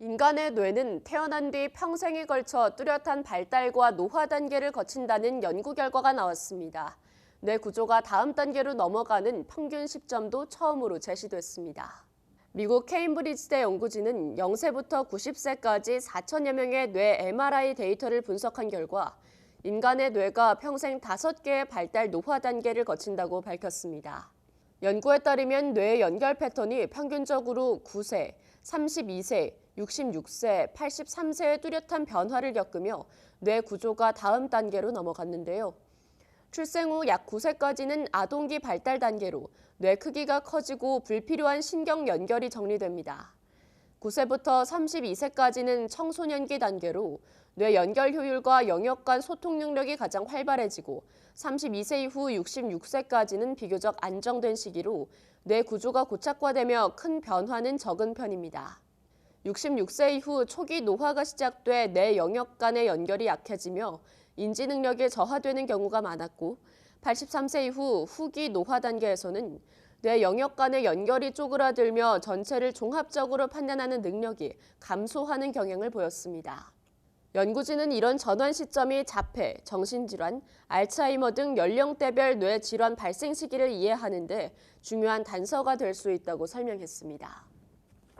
인간의 뇌는 태어난 뒤 평생에 걸쳐 뚜렷한 발달과 노화 단계를 거친다는 연구 결과가 나왔습니다. 뇌 구조가 다음 단계로 넘어가는 평균 시점도 처음으로 제시됐습니다. 미국 케임브리지대 연구진은 0세부터 90세까지 4천여 명의 뇌 MRI 데이터를 분석한 결과 인간의 뇌가 평생 5개의 발달 노화 단계를 거친다고 밝혔습니다. 연구에 따르면 뇌의 연결 패턴이 평균적으로 9세, 32세, 66세, 83세의 뚜렷한 변화를 겪으며 뇌 구조가 다음 단계로 넘어갔는데요. 출생 후 약 9세까지는 아동기 발달 단계로 뇌 크기가 커지고 불필요한 신경 연결이 정리됩니다. 9세부터 32세까지는 청소년기 단계로 뇌 연결 효율과 영역 간 소통 능력이 가장 활발해지고 32세 이후 66세까지는 비교적 안정된 시기로 뇌 구조가 고착화되며 큰 변화는 적은 편입니다. 66세 이후 초기 노화가 시작돼 뇌 영역 간의 연결이 약해지며 인지 능력이 저하되는 경우가 많았고 83세 이후 후기 노화 단계에서는 뇌 영역 간의 연결이 쪼그라들며 전체를 종합적으로 판단하는 능력이 감소하는 경향을 보였습니다. 연구진은 이런 전환 시점이 자폐, 정신질환, 알츠하이머 등 연령대별 뇌 질환 발생 시기를 이해하는 데 중요한 단서가 될 수 있다고 설명했습니다.